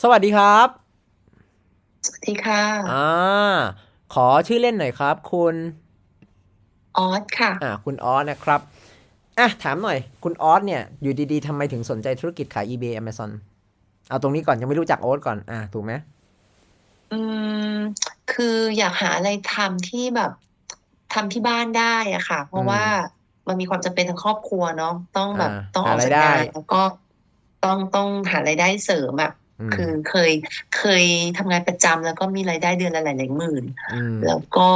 สวัสดีครับ สวัสดีค่ะ อ่า ขอชื่อเล่นหน่อยครับ คุณ ออสค่ะ อ่า คุณออสนะครับ อะ ถามหน่อย คุณออสเนี่ย อยู่ดีๆทำไมถึงสนใจธุรกิจขาย eBay Amazon เอาตรงนี้ก่อนยังไม่รู้จักโอ๊ตก่อน อ่าถูกไหมอืม คืออยากหาอะไรทำที่แบบทำที่บ้านได้อะค่ะ เพราะว่ามันมีความจำเป็นทางครอบครัวเนาะต้องแบบอ่าต้องอหาอกรายจากได้งานแล้วก็ต้องต้องหารายได้เสริมอะอืม คือเคยเคยทำงานประจำแล้วก็มีรายได้เดือนละหลายหลายหมื่นอืมแล้วก็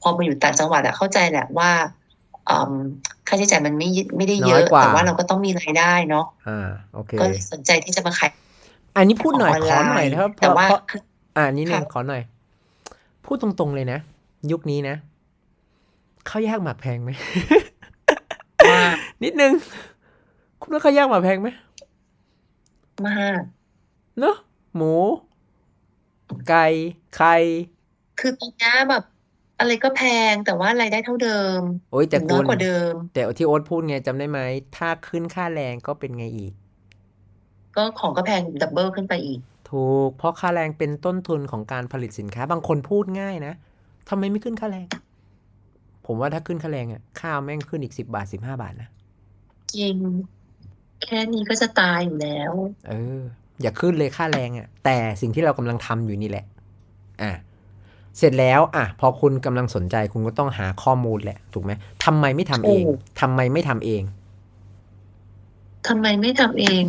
พอมาอยู่ต่างจังหวัดอะเข้าใจแหละว่าอืมค่าใช้จ่ายมันไม่ไม่ได้เยน้ออะยกว่าแต่ว่าเราก็ต้องมีรายได้เนาะอ่าโอเคก็เลยสนใจที่จะมาขายอันนี้พูดหน่อยของขอออนหไลน่อยน์นะครับเพแต่ราะว่าเพราะคืออ่านิดนึงค่ะขอหน่อย พูดตรงๆเลยนะ ยุคนี้นะข้าวแยกหมากแพงไหมมากนิดนึง คุณว่าข้าวแยกหมากแพงไหมมาก เนอะหมู ไก่ไข่คือตอนนี้แบบ อะไรก็แพงแต่ว่ารายได้เท่าเดิมโอ้ยหแต่รือน้คุอยณกว่าเดิม แต่ที่โอ๊ตพูดไงจำได้ไหม ถ้าขึ้นค่าแรงก็เป็นไงอีก ก็ของก็แพงดับเบิลขึ้นไปอีก ถูก เพราะค่าแรงเป็นต้นทุนของการผลิตสินค้า บางคนพูดง่ายนะทำไมไม่ขึ้นค่าแรง ผมว่าถ้าขึ้นค่าแรงอะข้าวแม่งขึ้นอีกสิบาทสิบห้าบาทนะจริงแค่นี้ก็จะตายอยู่แล้ว เออ อย่าขึ้นเลยค่าแรงอะแต่สิ่งที่เรากำลังทำอยู่นี่แหละอะเสร็จแล้วอะพอคุณกำลังสนใจคุณก็ต้องหาข้อมูลแหละ ถูกไหมทำไมไม่ทำเองถูกทำไมไม่ทำเองทำไมไม่ทำเอง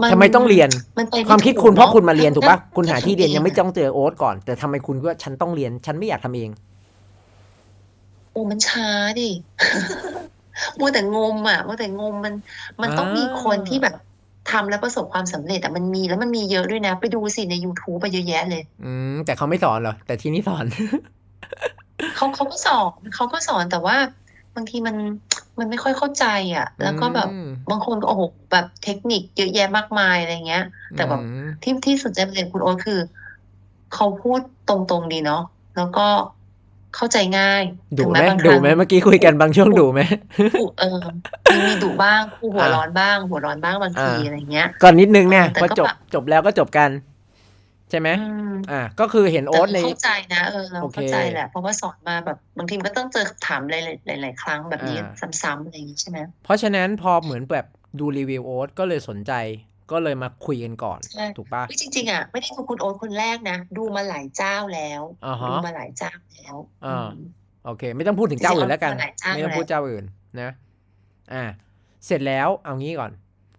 มันทำไมต้องเรียนมันไปความคิดถูกคุณเพราะนคุณมาเรียนถูกปะถ้คุณหาที่เรียนยังไม่ทำต้องเจอโอ๊ตก่อน แต่ทำไมคุณก็ฉันต้องเรียน ฉันไม่อยากทำเองโอ้มันช้าดิมัวแต่งมอะมัวแต่งมมัน มันต้องมีคนที่แบบ ทำแล้วประสบความสำเร็จอะมันมีแล้วมันมีเยอะด้วยนะ ไปดูสิใน YouTube ไปเยอะแยะเลย อืมแต่เขาไม่สอนเหรอ แต่ที่นี่สอนเขาเขาก็สอนเขาก็สอนแต่ว่า บางทีมันมันไม่ค่อยเข้าใจอะ แล้วก็แบบอืมบางคนก็โอ้โหแบบเทคนิคเยอะแยะมากมายอะไรเงี้ย แต่แบบอืมที่ที่สนใจประเด็นคุณโอ๊ตคือ เขาพูดตรงๆดีเนาะแล้วก็ เข้าใจง่ายดุถึงไหมแม้บางคดุรั้งไหมเมื่อกี้คุยกันบางช่วงดุไหมดุเออมีมีดุบ้างคู่หัวอ่าร้อนบ้าง หัวร้อนบ้างบางทีอ่าอะไรเงี้ยก่อนนิดนึงเนี่ยแต่พอก็จบแบบจบแล้วก็จบกัน ใช่ไหมอืมอ่า ก็คือเห็นแต่โอ๊ตเราในเข้าใจนะเออเราโอเคเข้าใจแหละเพราะว่าสอนมาแบบบางทีมันก็ต้องเจอคำถามหลายๆหลายๆครั้งแบบนี้อ่าซ้ำๆอะไรอย่างงี้ใช่ไหมเพราะฉะนั้นพอเหมือนแบบดูรีวิวโอ๊ตก็เลยสนใจ ก็เลยมาคุยกันก่อนใช่ถูกปะเฮ้ยจริงๆอะไม่ได้ดูคุณโอ๊ตคนแรกนะ ดูมาหลายเจ้าแล้วอ่าฮะดูมาหลายเจ้าแล้วอ่าอืมโอเค ไม่ต้องพูดถึงเจ้าอื่นแล้วกันจริงๆเอาหลายเจ้าไม่ต้องพูดเจ้าอื่นนะ อ่า เสร็จแล้วเอางี้ก่อน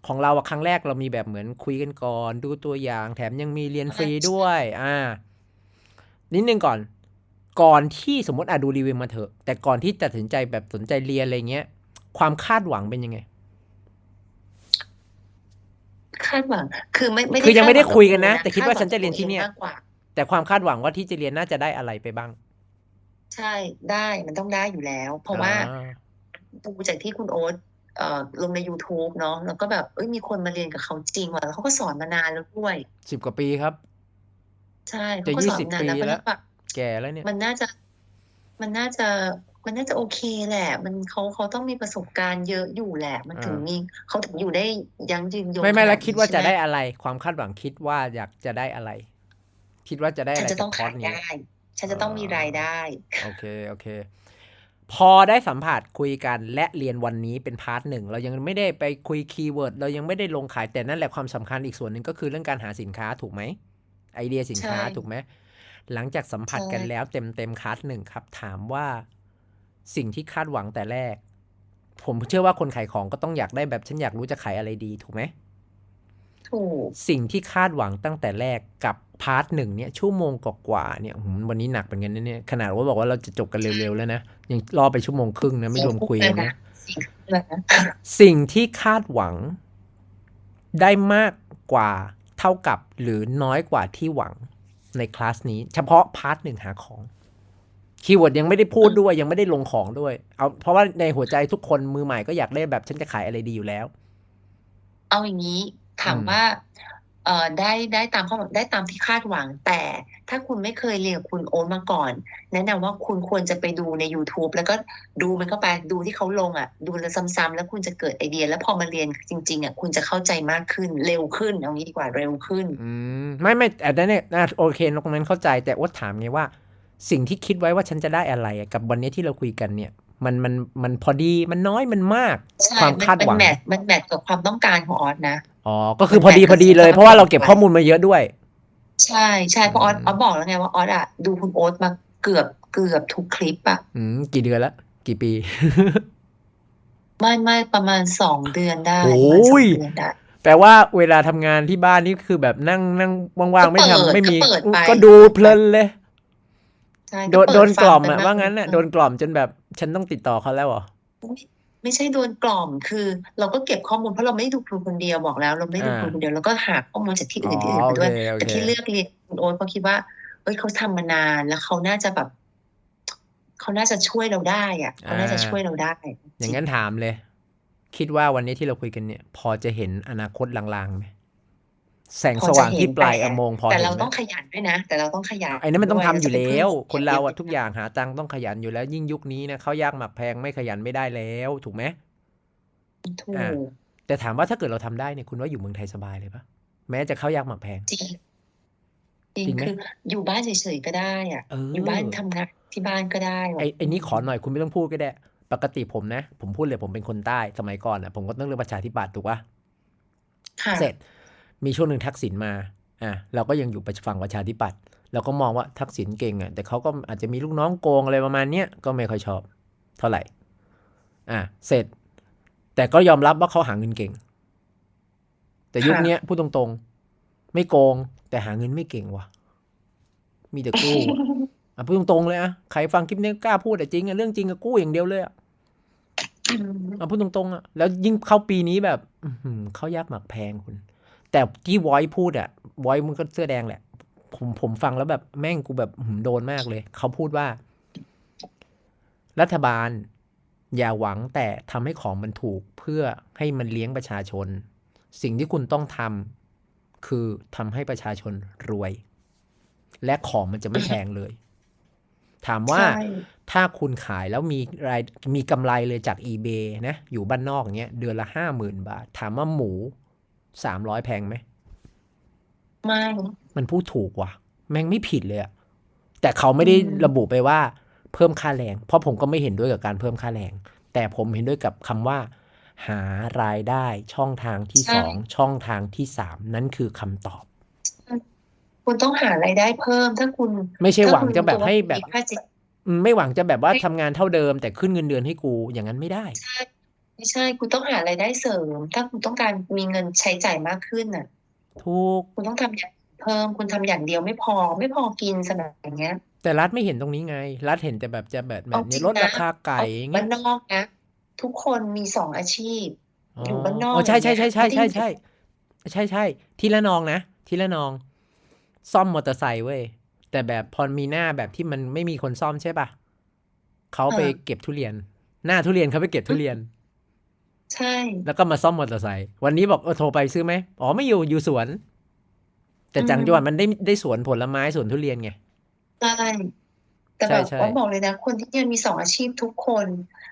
ของเราอะครั้งแรกเรามีแบบเหมือนคุยกันก่อน ดูตัวอย่างแถมยังมีเรียนฟรีด้วย อ่า นิดนึงก่อน ก่อนที่สมมติอะดูรีวิวมาเถอะ แต่ก่อนที่จะตัดสินใจแบบสนใจเรียนอะไรเงี้ย ความคาดหวังเป็นยังไง คาดหวังคือไม่ไม่ได้คือยังไม่ได้าดหวังคุยกันนะกับแต่คิดว่าคดหฉันจะเรียนที่เนี่ยมากกว่าแต่ความคาดหวังว่าที่จะเรียนน่าจะได้อะไรไปบ้าง ใช่ได้มันต้องได้อยู่แล้ว เพราะว่าอ่ดูจากที่คุณโอ๊ตเอ่อลงใน YouTube เนาะแล้วก็แบบเอ้ยมีคนมาเรียนกับเขาจริงว่ะแล้วเขาก็สอนมานานแล้วด้วยสิบกว่าปีครับ ใช่จะเขาก็สอน20มานานแล้วปีก็แล้เลยวแบบแก่แล้วเนี่ย มันน่าจะ มันน่าจะ มันน่าจะโอเคแหละ มันเขาเขาต้องมีประสบการณ์เยอะอยู่แหละ มันถึงอ่ามีมีเขาถึงอยู่ได้ยั้งยืนยงไม่ไม่ขนาแล้ดวคิดนี้ว่าใช่จะไหมได้อะไร ความคาดหวังคิดว่าอยากจะได้อะไร คิดว่าจะได้ฉัอะนไรจะจาต้อกงคอร์ขาสยนี้ได้ฉันจะต้องมีรายได้ โอเคโอเค พอได้สัมผัสคุยกันและเรียนวันนี้เป็นพาร์ทหนึ่งเรายังไม่ได้ไปคุยคีย์เวิร์ดเรายังไม่ได้ลงขายแต่นั่นแหละความสำคัญอีกส่วนหนึ่งก็คือเรื่องการหาสินค้าถูกไหมไอเดียสินค้าใช่ถูกไหมหลังจากสัมผัสใช่กันแล้วเต็มเต็มคลาสหนึ่งครับ ถามว่า สิ่งที่คาดหวังแต่แรก ผมเชื่อว่าคนขายของก็ต้องอยากได้แบบฉันอยากรู้จะขายอะไรดีถูกไหมถูกสิ่งที่คาดหวังตั้งแต่แรกกับพาร์ทหนึ่งเนี่ยชั่วโมงกว่าๆเนี่ยหืมวันนี้หนักเป็นกันนะเนี่ยขนาดว่าบอกว่าเราจะจบกันเร็วๆแล้วนะยังรอไปชั่วโมงครึ่งนะไม่รวมคุยกันนะแล้วนะสิ่งที่คาดหวังได้มากกว่าเท่ากับหรือน้อยกว่าที่หวังในคลาสนี้ เฉพาะพาร์ทหนึ่งหาของ คีย์เวิร์ดยังไม่ได้พูดด้วยยังไม่ได้ลงของด้วย เอาเพราะว่าในหัวใจทุกคนมือใหม่ก็อยากได้แบบฉันจะขายอะไรดีอยู่แล้ว เอาอย่างนี้ถามอืมว่าเอ่อได้ได้ตามข้อได้ตามที่คาดหวัง แต่ถ้าคุณไม่เคยเรียนกับคุณโอ๊ตมาก่อน แนะนำว่าคุณควรจะไปดูใน YouTube แล้วก็ดูมันเข้าไปดูที่เขาลงอะ ดูแล้วซ้ำๆแล้วคุณจะเกิดไอเดีย แล้วพอมาเรียนจริง ๆอะคุณจะเข้าใจมากขึ้นเร็วขึ้นเอางี้ดีกว่าเร็วขึ้น อืม ไม่ไม่แต่นั้นเนี่ยน่าโอเคตรงนั้นเข้าใจแต่ว่าถามไงว่า สิ่งที่คิดไว้ว่าฉันจะได้อะไรอะกับวันนี้ที่เราคุยกันเนี่ยมันมันมันพอดีมันน้อยมันมากใช่ความมันคาดหวังมันแมทมันแมทกับความต้องการของออสนะอ๋อก็คือพอดีพอดีเลยเพราะว่าเราเก็บข้อมูลมาเยอะด้วย ใช่ใช่เพราะออสอืมออสบอกแล้วไงว่าออสอะดูคุณโอ๊ตมาเกือบเกือบทุกคลิปอะอืมกี่เดือนละกี่ปี ไม่ไม่ประมาณสองเดือนได้โอ้ประมาณสองยเดือนได้แปลว่าเวลาทำงานที่บ้านนี่คือแบบนั่งนั่งว่างๆไม่ก็เปิดทำไม่มีก็เปิดไปก็ดูเพลินเลย ใช่โดนเปิโดนฟักงล่อมไปอะบ้งว่างั้นอะเออโดนกล่อมจนแบบฉันต้องติดต่อเขาแล้วเหรอไม่ไม่ใช่โดนกล่อมคือเราก็เก็บข้อมูลเพราะเราไม่ได้ดูครูคนเดียวบอกแล้ว เราไม่ได้ดูอ่าครูคนเดียวเราก็หาข้อมูลจากที่อ๋อื่อนที่อื่นโอมาเคด้วยโอแต่เค ที่เลือกเรียนคุณโอ๊ตเพราะคิดว่าเอ้ยเขาทำมานานแล้วเขาน่าจะแบบเขาน่าจะช่วยเราได้อะเขาน่าจะช่วยเราได้อย่างนั้นถามเลย คิดว่าวันนี้ที่เราคุยกันเนี่ย พอจะเห็นอนาคตลางๆไหม แสงพอสจะว่างเห็นที่ปลายแต่อุโมงค์พอแต่เห็นเราไหมต้องขยันด้วยนะ แต่เราต้องขยันไอ้นั้นมันต้องด้วยทำอยู่เราจะแล้วไปพึ่งคนเราอะเทุกอย่างหาตังค์ต้องขยันอยู่แล้ว ยิ่งยุคนี้นะเขายากหมักแพงไม่ขยันไม่ได้แล้วถูกไหมถูอ่ากแต่ถามว่าถ้าเกิดเราทำได้เนี่ยคุณว่าอยู่เมืองไทยสบายเลยปะแม้จะเข้ายากหมักแพงจริงจริงจริงไหมคืออยู่บ้านเฉยๆก็ได้อะเอออยู่บ้านทำงานที่บ้านก็ได้ไอ้ไอ้นี่ขอหน่อยคุณไม่ต้องพูดก็ได้ ปกติผมนะ ผมพูดเลยผมเป็นคนใต้สมัยก่อนอะ ผมก็ต้องเลือกประชาธิปัตย์ถูกปะค่ะเสร็จ มีช่วงหนึ่งทักษิณมาอะเราก็ยังอยู่ฝั่งประชาธิปัตย์เราก็มองว่าทักษิณเก่งอะแต่เขาก็อาจจะมีลูกน้องโกงอะไรประมาณเนี้ยก็ไม่ค่อยชอบเท่าไหร่อะเสร็จ แต่ก็ยอมรับว่าเขาหาเงินเก่ง แต่ยุคค่ะเนี้ยพูดตรงๆ ไม่โกง แต่หาเงินไม่เก่งว่ะ มีแต่กู้อะอะพูดตรงๆเลยอะใครฟังคลิปนี้กล้าพูดแต่จริงอะเรื่องจริงก็กู้อย่างเดียวเลยอะอืมเอาพูดตรงๆอะแล้วยิ่งเข้าปีนี้แบบ อื้อหือเขายากหมักแพงคุณ แต่ที่วอยพูดอะวอยมันก็เสื้อแดงแหละ ผมผมฟังแล้วแบบแม่งกูแบบอื้อหือโดนมากเลย เขาพูดว่า รัฐบาล อย่าหวังแต่ทำให้ของมันถูกเพื่อให้มันเลี้ยงประชาชน สิ่งที่คุณต้องทำคือทำให้ประชาชนรวย และของมันจะไม่แพงเลย ถามว่าใช่ถ้าคุณขายแล้วมีรายมีกำไรเลยจาก eBay นะ อยู่บ้านนอกเงี้ยเดือนละห้าหมื่นบาท ถามว่าหมู สามร้อยแพงไหม ไม่ มันพูดถูกว่ะ แม่งไม่ผิดเลยอะแต่เขาไม่ได้อืมระบุไปว่าเพิ่มค่าแรง เพราะผมก็ไม่เห็นด้วยกับการเพิ่มค่าแรง แต่ผมเห็นด้วยกับคำว่า หารายได้ช่องทางที่สองช่องทางที่สามนั่นคือคำตอบ คุณต้องหารายได้เพิ่มถ้าคุณไม่ใช่หวังถ้าคุณจะแบบรู้ตัวให้ว่าแบบมีค่าใช้อืมไม่หวังจะแบบว่าทำงานเท่าเดิม แต่ขึ้นเงินเดือนให้กูอย่างนั้นไม่ได้ ไม่ใช่คุณต้องหารายได้เสริม ถ้าคุณต้องการมีเงินใช้จ่ายมากขึ้นน่ะ ถูก คุณต้องทำอย่างเพิ่มคุณทำอย่างเดียวไม่พอไม่พอกินสมัยอย่างเงี้ย แต่รัฐไม่เห็นตรงนี้ไง รัฐเห็นแต่แบบจะแบบแบเอาบจนี้ริงลดนะราคาไก่อย่างเงี้บ้ายนนอกนะทุกคนมีสองอาชีพอยู่บ้านนอกอ๋อใช่ใช่ใช่ใช่อย่างใช่เงี้ยใช่ใช่ใช่ทีละนองนะทีละนอง ซ่อมมอเตอร์ไซค์เว้ยแต่แบบพอมีหน้าแบบที่มันไม่มีคนซ่อมใช่ปะเขาไปเก็บทุเรียน หน้าทุเรียนเขาไปเก็บทุเรียน ใช่ แล้วก็มาซ่อมมอเตอร์ไซค์วันนี้บอกเออโทรไปซื้อไหมอ๋อไม่อยู่อยู่สวน แต่จังจังหวัดมันได้ได้สวนผลไม้สวนทุเรียนไงใช่แต่ใช่แบบใช่ว่าบอกเลยนะ คนที่เนี่ยมีสองอาชีพทุกคน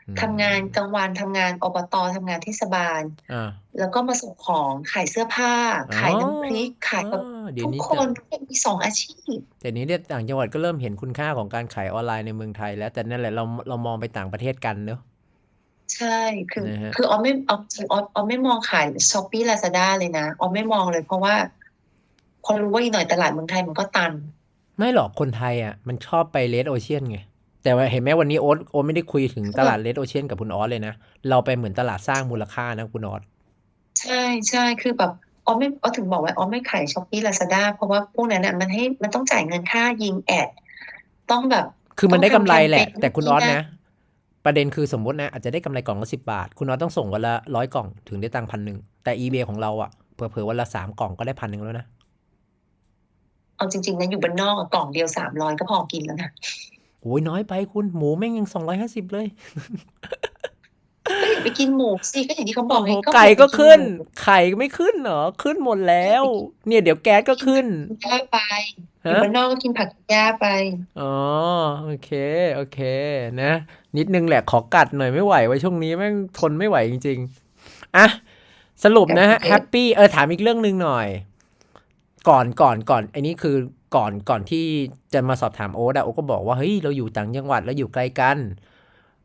อืมทำงานกลางวันทำงานอบตทำงานเทศบาลอ่าแล้วก็มาส่งของขายเสื้อผ้า ขายน้ำพริกขายแบบอ๋อเดี๋ยวทุกนี้คจะนทุกคนมีสองอาชีพ แต่นี้เนี่ยต่างจังหวัดก็เริ่มเห็นคุณค่าของการขายออนไลน์ในเมืองไทยแล้วแต่นั่นแหละเราเรามองไปต่างประเทศกันเนอะ ใช่ คือ นะฮะ คือออมไม่เอาจริงออมออมไม่มองขายช้อปปี้ลาซาด้าเลยนะออมไม่มองเลยเพราะว่าพอรู้ว่าอีกหน่อยตลาดเมืองไทยมันก็ตัน ไม่หรอกคนไทยอะ มันชอบไปเลดโอเชียนไง แต่ว่าเห็นไหมวันนี้โอ๊ตโอ๊ตไม่ได้คุยถึงตลาดเลดโอเชียนกับคุณออสเลยนะ เราไปเหมือนตลาดสร้างมูลค่านะคุณออสใช่ใช่คือแบบออมไม่ออมถึงบอกว่าออมไม่ขายช้อปปี้ลาซาด้าเพราะว่าพวกนั้นอะมันให้มันต้องจ่ายเงินค่ายิงแอด ต้องแบบคือมันได้กำไรแหละต้องทำแคมเปญแต่คุณออสนู่นนี่นะ ประเด็นคือสมมตินะอาจจะได้กำไรกล่องละสิบาท คุณออสต้องส่งวันละร้อยกล่องถึงได้ตังค์พันหนึ่งแต่ eBay ของเราอะเผื่อๆวันละสามกล่องก็ได้พันหนึ่งแล้วนะ เอาจริงๆนะอยู่บ้านนอกอะกล่องเดียวสามร้อยก็พอกินแล้วนะโอ้ยน้อยไปคุณหมูแม่งยังสองร้อยห้าสิบเลยไปกินหมูสิก็อย่างที่เขาบโอ้อกโหให้ไก่ก็ไปขึ้นหมูไข่ไม่ขึ้นเหรอ ขึ้นหมดแล้ว เนี่ยเดี๋ยวแก๊สก็ขึ้นหญ้าไป อยู่ฮะบ้านนอกก็กินผักหญ้าไป อ๋อ โอเค โอเค นะ นิดนึงแหละขอกัดหน่อยไม่ไหวไว้ช่วงนี้แม่งทนไม่ไหวจริงๆอะสรุปนะฮะแฮปปี้เออถามอีกเรื่องหนึ่งหน่อย ก่อนก่อนก่อนอันนี้คือก่อนก่อนที่จะมาสอบถามโอ๊ตอะโอ๊ตก็บอกว่าเฮ้ยเราอยู่ต่างจังหวัดเราอยู่ไกลกัน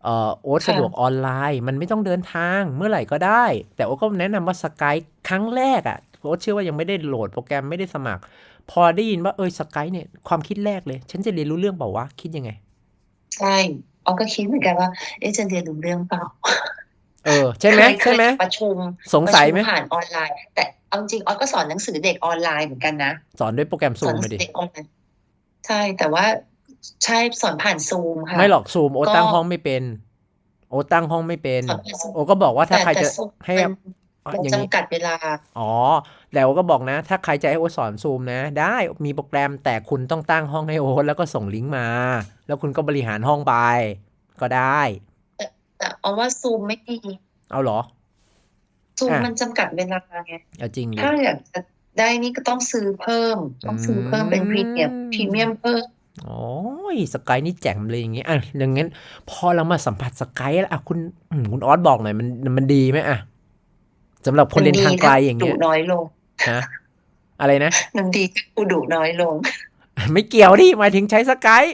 เอ่อโอ๊ตค่ะ สะดวกออนไลน์ มันไม่ต้องเดินทางเมื่อไหร่ก็ได้ แต่โอ๊ตก็แนะนำว่าสกายครั้งแรกอะโอ๊ตเชื่อว่ายังไม่ได้โหลดโปรแกรมไม่ได้สมัคร พอได้ยินว่าเออสกายเนี่ยความคิดแรกเลย ฉันจะเรียนรู้เรื่องเปล่าวะคิดยังไง ใช่ออก็คิดเหมือนกันว่า เอ๊ะจะเรียนรู้เรื่องเปล่าเออใช่ไหมเคยใช่ไหมเคยประชุมสงสัยไหมประชุผ่านออนไลน์ แต่เอาจริงออก็สอนหนังสือเด็กออนไลน์เหมือนกันนะ สอนด้วยโปรแกรมสซูอนมหนัมางสืดิอเด็กออนไลน์ใช่แต่ว่าใช่สอนผ่านซูมค่ะไม่หรอกซูมโอ๊ตก็ตั้งห้องไม่เป็น โอ๊ตตั้งห้องไม่เป็นสอนผ่านซูมโอ๊ตก็บอกว่าถ้าแต่ใครแต่จะซูมให้ มันมันอย่างนี้ จำกัดเวลา อ๋อ แล้วก็บอกนะ ถ้าใครจะให้โอ๊ตสอนซูมนะ ได้มีโปรแกรมแต่คุณต้องตั้งห้องให้โอ๊ตแล้วก็ส่งลิงก์มา แล้วคุณก็บริหารห้องไป ก็ได้ แต่เอาว่าซูมไม่ดีเอาเหรอ ซูมอะ มันจำกัดเวลาไงเอาจริงดิ ถ้าอยากจะได้นี่ก็ต้องซื้อเพิ่ม ต้องซื้อเพิ่มเป็นพรีเมียมอืม พรีเมียมเพิ่ม โอ้ยสกายนี่แจ่มเลยอย่างเงี้ยอะอย่างงั้น พอเรามาสัมผัสสกายแล้วอะคุณอืมคุณออสบอกหน่อยมันมันดีไหมอะ สำหรับคนเรียนทางไกลอย่างดุเงี้ยน้อยลงนะอะไรนะมันดีกูดุน้อยลง ไม่เกี่ยวดิหมายถึงใช้สกาย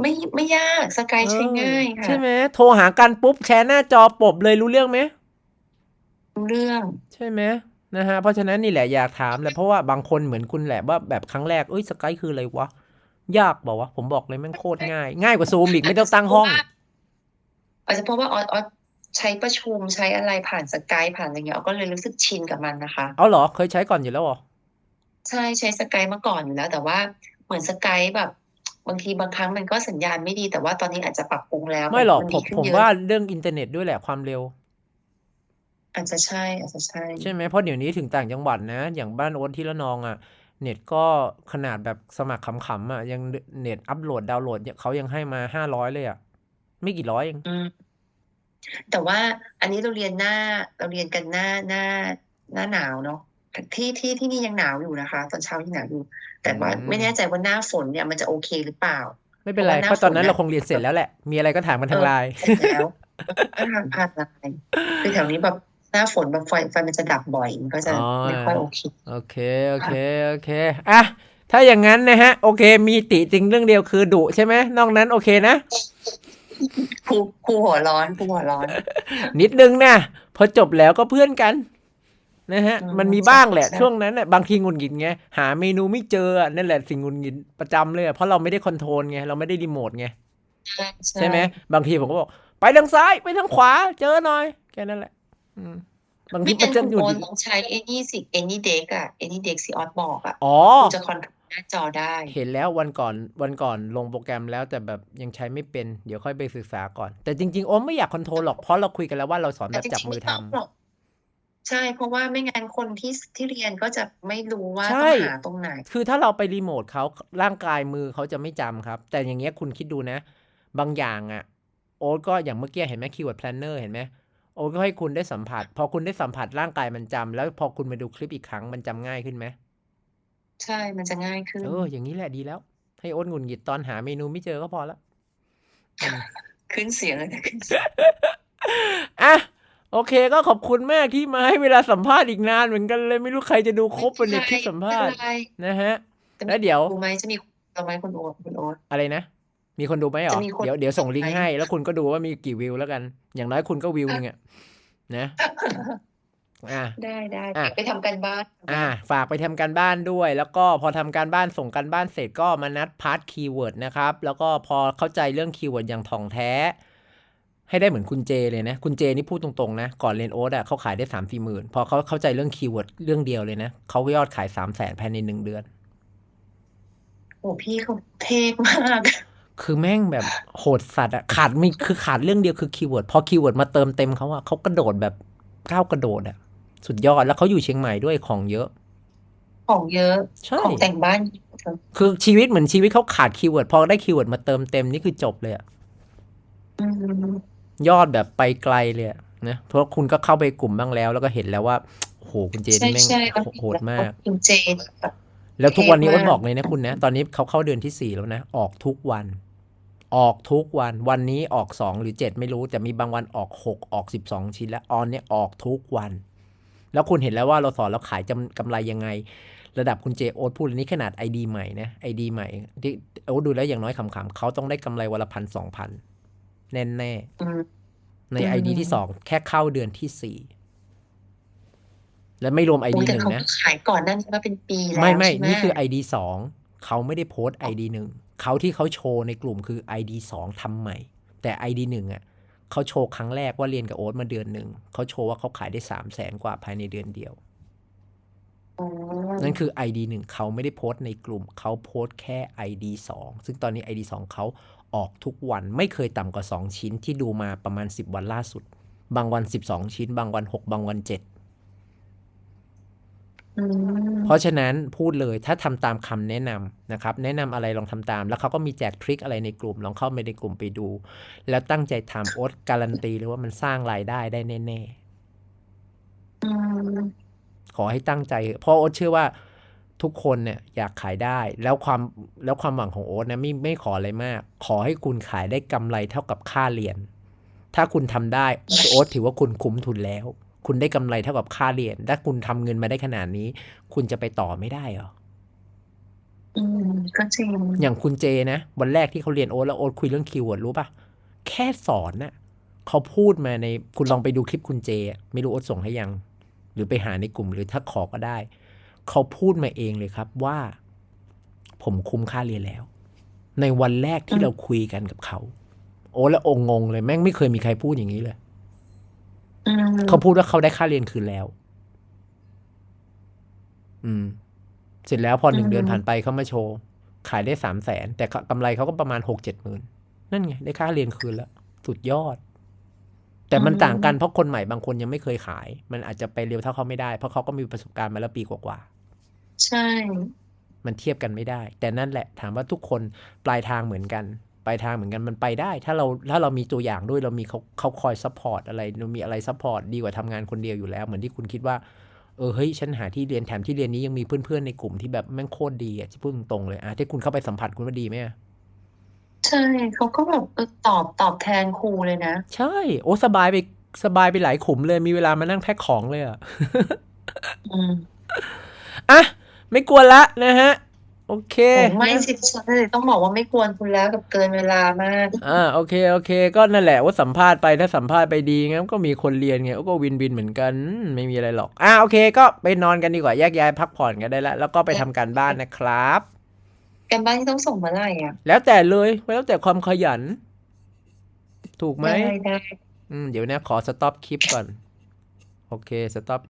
ไม่ไม่ยากสกายใช้ง่ายค่ะใช่ไหมโทรหากันปุ๊บแชร์หน้าจอปบเลยรู้เรื่องไหมรู้เรื่อง ใช่ไหมนะฮะเพราะฉะนั้นนี่แหละอยากถามแหละเพราะว่าบางคนเหมือนคุณแหละว่าแบบครั้งแรกเอ้ยสกายคืออะไรวะยากบอกว่าผมบอกเลยแม่งโคตรง่าย ง่ายกว่าซูมอีกไม่ต้องตั้งห้องอาจจะเพราะว่าออสออส ใช้ประชุมใช้อะไรผ่านสกายผ่านอะไรเงี้ยออสก็เลยรู้สึกชินกับมันนะคะเอาเหรอเคยใช้ก่อนอยู่แล้วเหรอใช่ใช้สกายมาก่อนอยู่แล้ว แต่ว่าเหมือนสกายแบบบางทีบางครั้งมันก็สัญญาณไม่ดีแต่ว่าตอนนี้อาจจะปรับปรุงแล้วไม่หรอกนผดีมขึ้นผมเยอะว่าเรื่องอินเทอร์เน็ตด้วยแหละความเร็ว อาจจะใช่อาจจะใช่ใช่ไหมเพราะเดี๋ยวนี้ถึงต่างจังหวัดนะ อย่างบ้านโอ๊ตที่ละนองอะเน็ตก็ขนาดแบบสมัครขำๆอะยังเน็ตอัพโหลดดาวน์โหลดเนี่ยเขายังให้มาห้าร้อยเลยอะ ไม่กี่ร้อยเองอืม แต่ว่าอันนี้เราเรียนหน้าเราเรียนกันหน้าหน้าหน้าหนาวเนาะที่ที่ที่นี่ยังหนาวอยู่นะคะ ตอนเช้ายังหนาวอยู่ แต่ว่าอืมไม่แน่ใจว่าหน้าฝนเนี่ยมันจะโอเคหรือเปล่า ไม่เป็นไรเพราะว่าหน้าเพราะตอนนั้นฝนเราน่ะคงเรียนเสร็จแล้วแหละ มีอะไรก็ถามกันทางไลน์เสร็จแล้วก็ทางผ่านไลน์คือแถวนี้แบบหน้าฝนแบบไฟไฟมันจะดับบ่อยมันก็จะอ๋อไม่ค่อยโอเคโอเคโอเคโอเคอะถ้าอย่างนั้นนะฮะ โอเค มีติจริงเรื่องเดียวคือดุใช่ไหมนอกนั้นโอเคนะ ครูครูหัวร้อนครูหัวร้อน นิดนึงนะพอจบแล้วก็เพื่อนกัน นะฮะอืมมันมีบ้างแหละใช่ช่วงนั้นน่ะบางทีหงุนหงิดไงหาเมนูไม่เจออะนั่นแหละสิ่งหงุนหงิดประจำเลยอะเพราะเราไม่ได้คอนโทรลไงเราไม่ได้รีโมทไงใช่ใช่ไหมบางทีผมก็บอก ไปทางซ้ายไปทางขวา เจอหน่อยแค่นั้นแหละ อืมบางทีไม่มัเป็นนจะคุณหงุดโอหนงิดต้องใช้เอนี่สิเอนี่เด็กอะเอนี่เด็กซีออสบอกอะอ๋อคุณจะคอนโทรล หน้าจอได้ เห็นแล้ววันก่อนวันก่อนลงโปรแกรมแล้วแต่แบบยังใช้ไม่เป็นเดี๋ยวค่อยไปศึกษาก่อน แต่จริงๆโอมไม่อยากคอนโทรลหรอกเพราะเราคุยกันแล้วว่าเราสอนแบแต่บจจับริงๆมือไม่ทำ ต้องหรอกใช่ เพราะว่าไม่งั้นคนที่ที่เรียนก็จะไม่รู้ว่าใช่ ต้องหาตรงไหน คือถ้าเราไปรีโมทเขาร่างกายมือเขาจะไม่จำครับ แต่อย่างเงี้ยคุณคิดดูนะ บางอย่างอะ โอ๊ตก็อย่างเมื่อกี้เห็นไหมคีย์เวิร์ดแพลนเนอร์เห็นไหมโอ๊ตก็ให้คุณได้สัมผัส พอคุณได้สัมผัสร่างกายมันจำแล้วพอคุณมาดูคลิปอีกครั้งมันจำง่ายขึ้นไหม ใช่ มันจะง่ายขึ้นเอออย่างนี้แหละดีแล้ว ให้โอ๊ตหงุนหงิดตอนหาเมนูไม่เจอก็พอละอืม ขึ้นเสียงเลยนะขึ้นเสียงอะโอเคก็ขอบคุณมากที่มาให้เวลาสัมภาษณ์อีกนานเหมือนกันเลยไม่รู้ใครจะดูครบวันในคลิปสัมภาษณ์ไเป็นไรนะฮะจะมีแล้วเดี๋ยวดูไหมจะมีเราไหมคุณโอ๊ตคุณโอ๊ต อะไรนะ มีคนดูไหมเหรอ จะมีคนเดี๋ยวเดี๋ยวส่งลิงก์ไหมให้ แล้วคุณก็ดูว่ามีกี่วิวแล้วกัน อย่างน้อยคุณก็วิวหนึงอะนะ อะ ได้ได้อะไปทำกันบ้านอ่า ฝากไปทำการบ้านด้วย แล้วก็พอทำการบ้านส่งการบ้านเสร็จก็มานัดพาร์ทคีย์เวิร์ดนะครับ แล้วก็พอเข้าใจเรื่องคีย์เวิร์ดอย่างถ่องแท้ ให้ได้เหมือนคุณเจเลยนะ คุณเจนี่พูดตรงๆนะ ก่อนเรียนโอ๊ตอะเขาขายได้สามสี่หมื่นพอเขาเข้าใจเรื่องคีย์เวิร์ดเรื่องเดียวเลยนะเขายอดขายสามแสนภายในหนึ่งเดือน โอ้พี่เขาเท่มากคือแม่งแบบโหดสัตว์อะขาดมีคือขาดเรื่องเดียวคือคีย์เวิร์ดพอคีย์เวิร์ดมาเติมเต็มเขาอะเขากระโดดแบบก้าวกระโดดอะ สุดยอดแล้วเขาอยู่เชียงใหม่ด้วยของเยอะ ของเยอะใช่ของแต่งบ้านเยอะคือชีวิตเหมือนชีวิตเขาขาดคีย์เวิร์ดพอได้คีย์เวิร์ดมาเติมเต็มนี่คือจบเลยอะอืมยอดแบบไปไกลเลยอะนะเพราะคุณก็เข้าไปกลุ่มบ้างแล้ว แล้วก็เห็นแล้วว่าโอ้โหคุณเจใช่นี่แม่งใช่แล้วโหดมากคุณเจนแบบแล้วทุกวันนี้เทพอ้มากนบอกเลยนะคุณนะ ตอนนี้เขาเข้าเดือนที่สี่แล้วนะ ออกทุกวัน ออกทุกวัน วันนี้ออกสองหรือเจ็ดไม่รู้ แต่มีบางวันออกหกออกสิบสองชิ้นแล้วออนเนี่ยออกทุกวัน แล้วคุณเห็นแล้วว่าเราสอนเราขายจำกำไรยังไง ระดับคุณเจโอ๊ตพูดอันนี้ขนาดไอดีใหม่นะไอดีใหม่ที่โอ๊ตดูแล้วอย่างน้อยขำๆเขาต้องได้กำไรวันละพันสองพันแน่แน่ๆอืมในอืมไอดีที่สองแค่เข้าเดือนที่สี่และไม่รวมไอโอ้ดีแต่หนึ่งเขานะก็ขายก่อนหนั่นมาเป็นปีแล้วไม่ไม่ใช่หนี่คือไอดีสองเขาไม่ได้โพสไอดีหนึ่งเขาที่เขาโชว์ในกลุ่มคือไอดีสองทำใหม่ แต่ไอดีหนึ่งอะ เขาโชว์ครั้งแรกว่าเรียนกับโอ๊ตมาเดือนหนึ่งเขาโชว์ว่าเขาขายได้สามแสนกว่าภายในเดือนเดียวอ๋อนั่นคือ ID หนึ่งเขาไม่ได้โพสต์ในกลุ่มเขาโพสต์แค่ ID 2 ซึ่งตอนนี้ ID 2เขาออกทุกวันไม่เคยต่ำกว่า 2 ชิ้นที่ดูมาประมาณ 10 วันล่าสุด บางวัน 12 ชิ้น บางวัน 6 บางวัน7อืม เพราะฉะนั้นพูดเลยถ้าทำตามคำแนะนำนะครับ แนะนำอะไรลองทำตาม แล้วเขาก็มีแจกทริคอะไรในกลุ่มลองเข้าไปในกลุ่มไปดู แล้วตั้งใจทำโอ๊ตการันตีเลยว่ามันสร้างรายได้ได้แน่ๆขอให้ตั้งใจ เพราะโอ๊ตเชื่อว่าทุกคนเนี่ยอยากขายได้ แล้วความแล้วความหวังของโอ๊ตนะไม่ไม่ขออะไรมาก ขอให้คุณขายได้กำไรเท่ากับค่าเรียน ถ้าคุณทำได้โอ๊ตถือว่าคุณคุ้มทุนแล้ว คุณได้กำไรเท่ากับค่าเรียนถ้าคุณทำเงินมาได้ขนาดนี้ คุณจะไปต่อไม่ได้เหรออืมก็จริงอย่างคุณเจนะวันแรกที่เขาเรียนโอ๊ตแล้วโอ๊ตคุยเรื่องคีย์เวิร์ดรู้ปะแค่สอนน่ะเขาพูดมาในคุณลองไปดูคลิปคุณเจอะไม่รู้โอ๊ตส่งให้ยัง หรือไปหาในกลุ่มหรือถ้าขอก็ได้ เขาพูดมาเองเลยครับว่า ผมคุ้มค่าเรียนแล้ว ในวันแรกที่เราคุยกันกับเขา โอ้แล้วองค์งงเลยแม่งไม่เคยมีใครพูดอย่างนี้เลยอืม เขาพูดว่าเขาได้ค่าเรียนคืนแล้ว อืม เสร็จแล้วพอหนึ่งเดือนผ่านไปเขามาโชว์ ขายได้สามแสนแต่กำไรเขาก็ประมาณหกเจ็ดหมื่นนั่นไง ได้ค่าเรียนคืนแล้ว สุดยอด แต่มันต่างกันเพราะคนใหม่บางคนยังไม่เคยขาย มันอาจจะไปเร็วเท่าเขาไม่ได้ เพราะเขาก็มีประสบการณ์มาแล้วปีกว่าๆใช่ มันเทียบกันไม่ได้ แต่นั่นแหละ ถามว่าทุกคนปลายทางเหมือนกัน ปลายทางเหมือนกันมันไปได้ ถ้าเราถ้าเรามีตัวอย่างด้วยเรามีเขาเขาคอยซัพพอร์ตอะไรเรามีอะไรซัพพอร์ตดีกว่าทำงานคนเดียวอยู่แล้ว เหมือนที่คุณคิดว่าเออเฮ้ยฉันหาที่เรียนแถมที่เรียนนี้ยังมีเพื่อนๆในกลุ่มที่แบบแม่งโคตรดีอะที่พูดตรงๆเลยอะที่คุณเข้าไปสัมผัสคุณว่าดีไหมอะใช่เขาก็แบบเออตอบตอบแทนครูเลยนะ ใช่ โอ้สบายไปสบายไปหลายขุมเลยมีเวลามานั่งแพ็คของเลยอะอืมอะไม่กวนละนะฮะ โอเคโอ้ไม่นะสิฉันเลยต้องบอกว่าไม่ควรคุณแล้วกับเกินเวลามากอ่าโอเคโอเค ก็นั่นแหละว่าสัมภาษณ์ไปถ้าสัมภาษณ์ไปดีงั้นก็มีคนเรียนไงก็วินวินเหมือนกันอืมไม่มีอะไรหรอก อ่าโอเค ก็ไปนอนกันดีกว่าแยกย้ายพักผ่อนกันได้แล้วแล้วก็ไปทำการบ้านนะครับกันบ้านที่ต้องส่งเมื่อไหร่อะ แล้วแต่เลยแล้วแต่ความขยัน ถูกไหมได้ได้อืมเดี๋ยวนะขอสต็อปคลิปก่อน โอเคสต็อป